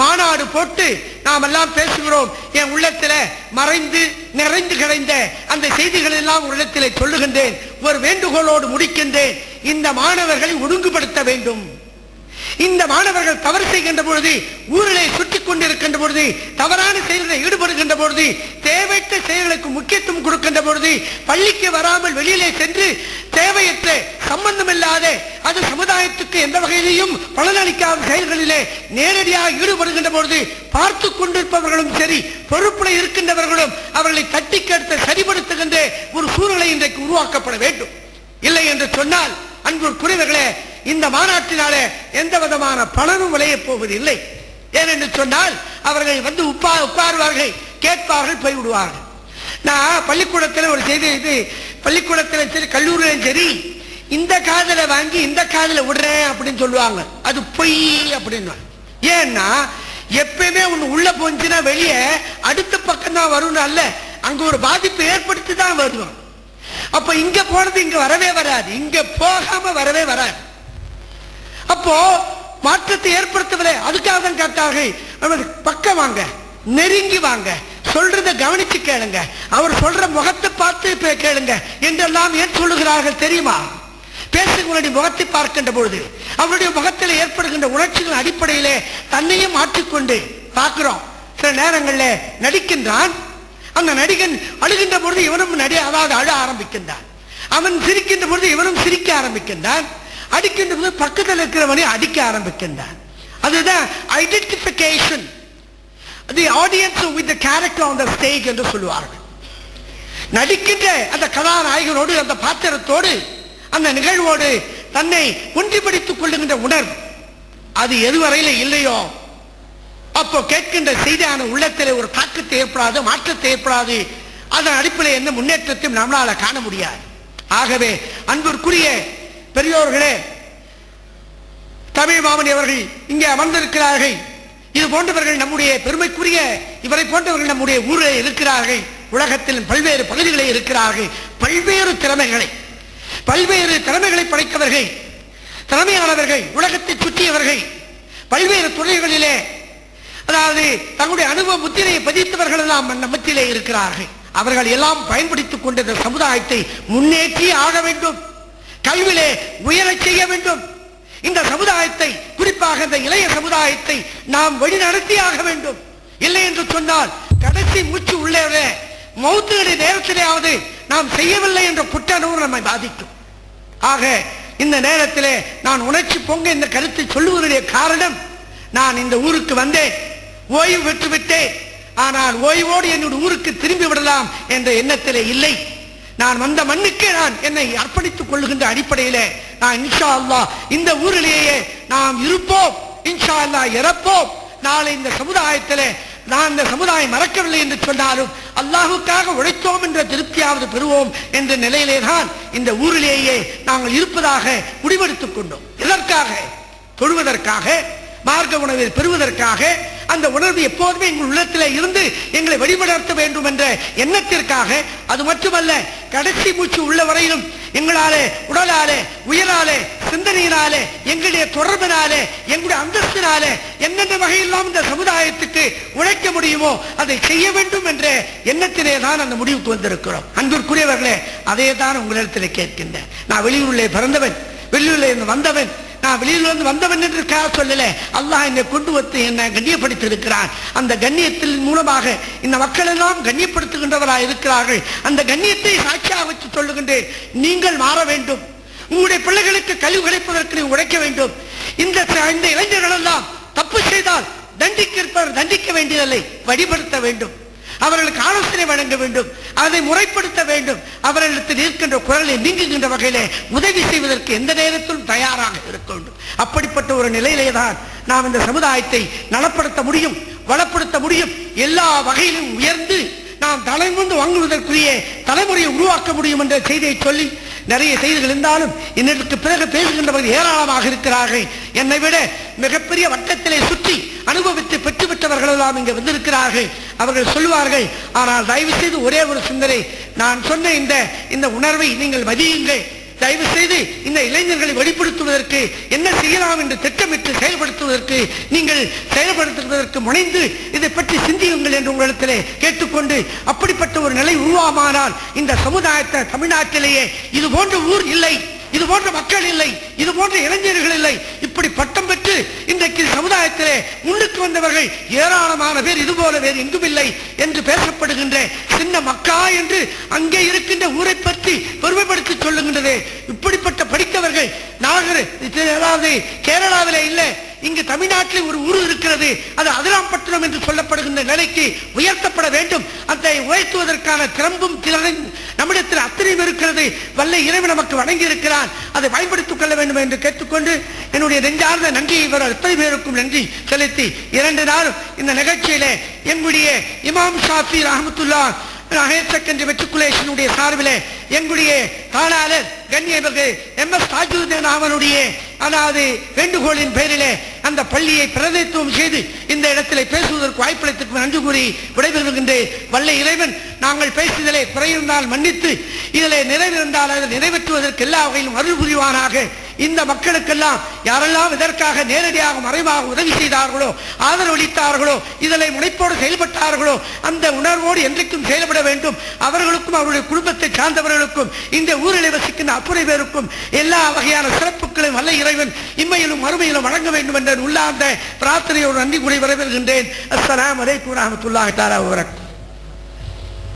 மாநாடு போட்டு நாம் எல்லாம் பேசுகிறோம். என் உள்ளத்துல மறைந்து நிறைந்து கிடைந்த அந்த செய்திகள் எல்லாம் உள்ளத்திலே சொல்லுகின்றேன். ஒரு வேண்டுகோளோடு முடிக்கின்றேன். இந்த மாணவர்களை ஒழுங்குபடுத்த வேண்டும். இந்த மாணவர்கள் தவறு செய்கின்ற பொழுது ஊரிலே சுற்றி கொண்டிருக்கின்ற பொழுது தவறான செயல்களில் ஈடுபடுகின்ற பொழுது தேவையற்ற செயல்களுக்கு முக்கியத்துவம் கொடுக்கின்ற பொழுது பள்ளிக்கு வராமல் வெளியிலே சென்று தேவையற்ற சம்பந்தமில்லாத அது சமுதாயத்துக்கு எந்த வகையிலையும் பலனளிக்காத செயல்களிலே நேரடியாக ஈடுபடுகின்ற பொழுது பார்த்து கொண்டிருப்பவர்களும் சரி பொறுப்புல இருக்கின்றவர்களும் அவர்களை தட்டி கேட்டு சரிபடுத்துகின்ற ஒரு சூழ்நிலை இன்றைக்கு உருவாக்கப்பட வேண்டும். இல்லை என்று சொன்னால் அன்பு குறைவர்களே இந்த மாநாட்டினாலே எந்த விதமான பலனும் விளையப் போவதில்லை. ஏனென்று சொன்னால் அவர்கள் வந்து உப்பா உட்காருவார்கள் கேட்பார்கள் போய்விடுவார்கள். நான் பள்ளிக்கூடத்தில் ஒரு செய்தி இது பள்ளிக்கூடத்திலும் சரி கல்லூரியிலும் சரி இந்த காதலை வாங்கி இந்த காதல விடுறேன் அப்படின்னு சொல்லுவாங்க. அது பொய் அப்படின்னு. ஏன்னா எப்பயுமே ஒண்ணு உள்ள போச்சுன்னா வெளியே அடுத்த பக்கம் தான் வரும்னு அல்ல. அங்க ஒரு பாதிப்பு ஏற்படுத்தி தான் வருவோம். அப்ப இங்க போனது இங்க வரவே வராது. இங்க போகாம வரவே வராது. அப்போ மாற்றத்தை ஏற்படுத்தவில்லை. அதுக்காக தான் கேட்டார்கள் பக்கம் வாங்க நெருங்கி வாங்க. சொல்றத கவனிச்சு கேளுங்க. அவர் சொல்ற முகத்தை பார்த்து கேளுங்க. என்றெல்லாம் ஏன் சொல்லுகிறார்கள் தெரியுமா? பேசுகிறவருடைய முகத்தை பார்க்கின்ற பொழுது அவருடைய முகத்தில் ஏற்படுகின்ற உணர்ச்சிகள் அடிப்படையிலே தன்னையும் மாற்றிக்கொண்டு பார்க்கிறோம். சில நேரங்களில் நடிக்கின்றான். அந்த நடிகன் அழுகின்ற பொழுது இவனும் நடி அதாவது அழ ஆரம்பிக்கின்றான். அவன் சிரிக்கின்ற பொழுது இவனும் சிரிக்க ஆரம்பிக்கின்றான். அடிக்கின்ற போது பக்கத்தில் இருக்கிறவனை அடிக்க ஆரம்பிக்கின்றான். அதுதான் identification the audience with character on the stage என்று சொல்லுவார்கள். நடிக்கின்ற அந்த கதாநாயகனோடு அந்த பாத்திரத்தோடு அந்த நிகழ்வோடு தன்னை ஒன்றிப்படுத்திக் கொள்ளுகின்ற உணர்வு. அது எதுவரையில இல்லையோ? அப்போ கேட்கின்ற செய்தியான உள்ளத்திலே ஒரு தாக்கத்தை ஏற்படாது மாற்றத்தை ஏற்படாது. அதன் அடிப்படையில் எந்த முன்னேற்றத்தையும் நம்மளால காண முடியாது. ஆகவே அன்பிற்குரிய பெரியோர்களே தமிழ் மாமணி அவர்கள் இங்கே அமர்ந்திருக்கிறார்கள். இது போன்றவர்கள் நம்முடைய பெருமைக்குரிய இவரை போன்றவர்கள் நம்முடைய ஊரில் இருக்கிறார்கள். உலகத்தில் பல்வேறு பகுதிகளில் இருக்கிறார்கள். பல்வேறு திறமைகளை பல்வேறு திறமைகளை படைத்தவர்கள் திறமையானவர்கள் உலகத்தை சுற்றியவர்கள். பல்வேறு துறைகளிலே அதாவது தங்களுடைய அனுபவ முத்திரையை பதித்தவர்கள் எல்லாம் நம் மத்தியிலே இருக்கிறார்கள். அவர்கள் எல்லாம் பயன்படுத்திக் கொண்ட இந்த சமுதாயத்தை முன்னேற்றி ஆக வேண்டும். கல்வியிலே உயரச் செய்ய வேண்டும். இந்த சமுதாயத்தை குறிப்பாக இந்த இளைய சமுதாயத்தை நாம் வழிநடத்தி ஆக வேண்டும். இல்லை என்று சொன்னால் கடைசி மூச்சு உள்ளே மௌத்துடைய நேரத்திலேயாவது நாம் செய்யவில்லை என்ற குற்றணர்வு நம்மை பாதிக்கும். ஆக இந்த நேரத்திலே நான் உணர்ச்சி பொங்க இந்த கருத்தை சொல்லுவதனுடைய காரணம் நான் இந்த ஊருக்கு வந்தேன். ஓய்வு பெற்று விட்டேன் ஆனால் ஓய்வோடு என்னுடைய ஊருக்கு திரும்பி விடலாம் என்ற எண்ணத்திலே இல்லை. நான் வந்த மண்ணுக்கே நான் என்னை அர்ப்பணித்துக் கொள்ளுகின்ற அடிப்படையிலே நான் இன்ஷா அல்லா இந்த ஊரிலேயே நாம் இருப்போம். இன்ஷா அல்லாஹ் இறப்போம். நாளை இந்த சமுதாயத்திலே நான் இந்த சமுதாயம் மறக்கவில்லை என்று சொன்னாலும் அல்லாஹுக்காக உழைத்தோம் என்ற திருப்தியாவது பெறுவோம் என்ற நிலையிலே தான் இந்த ஊரிலேயே நாங்கள் இருப்பதாக முடிவெடுத்துக் கொண்டோம். எதற்காக? தொழுவதற்காக மார்க்க உணவை பெறுவதற்காக அந்த உணர்வு எப்போதுமே எங்கள் உள்ளத்தில் இருந்து எங்களை வழிபடுத்த வேண்டும் என்ற எண்ணத்திற்காக அது மட்டுமல்ல கடைசி மூச்சு உள்ள வரையிலும் எங்களாலே உடலாலே உயிராலே சிந்தனையினாலே எங்களுடைய தொடர்பினாலே எங்களுடைய அந்தஸ்தினாலே என்னென்ன வகையெல்லாம் இந்த சமுதாயத்துக்கு உழைக்க முடியுமோ அதை செய்ய வேண்டும் என்ற எண்ணத்திலே தான் அந்த முடிவுக்கு வந்திருக்கிறோம். அன்பிற்குரியவர்களே அதே தான் உங்களிடத்தில் கேட்கின்றேன். நான் வெளியூரிலே பிறந்தவன் வெளியூரில் இருந்து வந்தவன் நான் வெளியிலிருந்து வந்தவன் என்று சொல்லல அல்லாஹ் என்னை கொண்டு வந்து என்னை கண்ணியப்படுத்தி இருக்கிறான் அந்த கண்ணியத்தின் மூலமாக இந்த மக்கள் எல்லாம் கண்ணியப்படுத்துகின்றவராக இருக்கிறார்கள் அந்த கண்ணியத்தை சாட்சியாக வச்சு சொல்லுகின்றேன். நீங்கள் மாற வேண்டும். உங்களுடைய பிள்ளைகளுக்கு கழிவு கிடைப்பதற்கு நீ உழைக்க வேண்டும். இந்த இந்த இளைஞர்கள் எல்லாம் தப்பு செய்தால் தண்டிக்க தண்டிக்க வேண்டியதில்லை வழிபடுத்த வேண்டும். அவர்களுக்கு ஆலோசனை வழங்க வேண்டும் அதை முறைப்படுத்த வேண்டும். அவர்களிடத்தில் இருக்கின்ற குரலை நீங்குகின்ற வகையிலே உதவி செய்வதற்கு எந்த நேரத்திலும் தயாராக இருக்க வேண்டும். அப்படிப்பட்ட ஒரு நிலையிலே தான் நாம் இந்த சமுதாயத்தை நலப்படுத்த முடியும் வளப்படுத்த முடியும். எல்லா வகையிலும் உயர்ந்து நாம் தலைமுந்து வாங்குவதற்குரிய தலைமுறையை உருவாக்க முடியும் என்ற செய்தியை சொல்லி நிறைய செய்திகள் இருந்தாலும் இன்னைக்கு பிறகு பேசுகின்றவர்கள் ஏராளமாக இருக்கிறார்கள். என்னை விட மிகப்பெரிய வட்டத்திலே சுற்றி அனுபவித்து பெற்றுவிட்டவர்கள் எல்லாம் இங்கே வந்திருக்கிறார்கள். அவர்கள் சொல்லுவார்கள் ஆனால் தயவு செய்து ஒரே ஒரு சிந்தனை. நான் சொன்ன இந்த இந்த உணர்வை நீங்கள் மதியுங்கள் தயவு செய்து இந்த இளைஞர்களை வெளிப்படுத்துவதற்கு என்ன செய்யலாம் என்று திட்டமிட்டு செயல்படுத்துவதற்கு நீங்கள் செயல்படுத்துவதற்கு முனைந்து இதை பற்றி சிந்தியுங்கள் என்று உங்களிடத்திலே கேட்டுக்கொண்டு அப்படிப்பட்ட ஒரு நிலை உருவாமானால் இந்த சமுதாயத்தை தமிழ்நாட்டிலேயே இது போன்ற ஊர் இல்லை. இது போன்ற மக்கள் இல்லை. இது போன்ற இளைஞர்கள் இல்லை. இப்படி பட்டம் பெற்று இன்றைக்கு சமுதாயத்திலே முன்னுக்கு வந்தவர்கள் ஏராளமான பேர் இது போல வேறு எங்கும் இல்லை என்று பேசப்படுகின்ற சின்ன மக்கா என்று அங்கே இருக்கின்ற ஊரை பற்றி பெருமைப்படுத்தி சொல்லுகின்றது. இப்படிப்பட்ட படித்தவர்கள் நாகர் அதாவது கேரளாவிலே இல்லை. இங்கு தமிழ்நாட்டில் ஒரு ஊர் இருக்கிறது. அது அதிராம்பட்டினம் என்று சொல்லப்படுகின்ற நிலைக்கு உயர்த்தப்பட வேண்டும். அதை உயர்த்துவதற்கான திறம்பும் திறனும் நம்மிடத்தில் அத்தனையும் இருக்கிறது. வல்ல இறைவன் நமக்கு வழங்கி இருக்கிறான் அதை பயன்படுத்திக் கொள்ள வேண்டும் என்று கேட்டுக்கொண்டு என்னுடைய நெஞ்சார்ந்த நன்றியை இவர் அத்தனை பேருக்கும் நன்றி செலுத்தி இரண்டு நாள் இந்த நிகழ்ச்சியிலே எங்களுடைய இமாம் ஷாஃபி ரஹமத்துல்லா ஹையர் செகண்டரி மெட்ரிகுலேஷனுடைய சார்பிலே எங்களுடைய தாளாளர் கண்ணியவர்கள் எம் எஸ் தாஜுதீன் அவனுடைய அதாவது வேண்டுகோளின் பெயரிலே அந்த பள்ளியை பிரதித்துவம் செய்து இந்த இடத்திலே பேசுவதற்கு வாய்ப்பளித்து நன்றி கூறி விடைபெறுகின்றேன். வல்ல இறைவன் நாங்கள் பேசியதிலே குறையிருந்தால் மன்னித்து இதிலே நிறைவிருந்தால் அதை நிறைவேற்றுவதற்கு எல்லா வகையிலும் அருள் புரிவானாக. இந்த மக்களுக்கெல்லாம் யாரெல்லாம் இதற்காக நேரடியாக மறைவாக உதவி செய்தார்களோ ஆதரவளித்தார்களோ இதனை முனைப்போடு செயல்பட்டார்களோ அந்த உணர்வோடு என்றைக்கும் செயல்பட வேண்டும். அவர்களுக்கும் அவருடைய குடும்பத்தை சார்ந்தவர்களுக்கும் இந்த ஊரில் வசிக்கின்ற அப்புறை பேருக்கும் எல்லா வகையான சிறப்புகளையும் வல்ல இறைவன் இம்மையிலும் மறுமையிலும் வழங்க வேண்டும் என்ற உள்ளார்ந்த பிரார்த்தனையோடு நன்றி கூறி வரவேற்கின்றேன். அஸ்லாம் அலைக்கும் வரஹ்மத்துல்லாஹி தஆலா வரக்கும்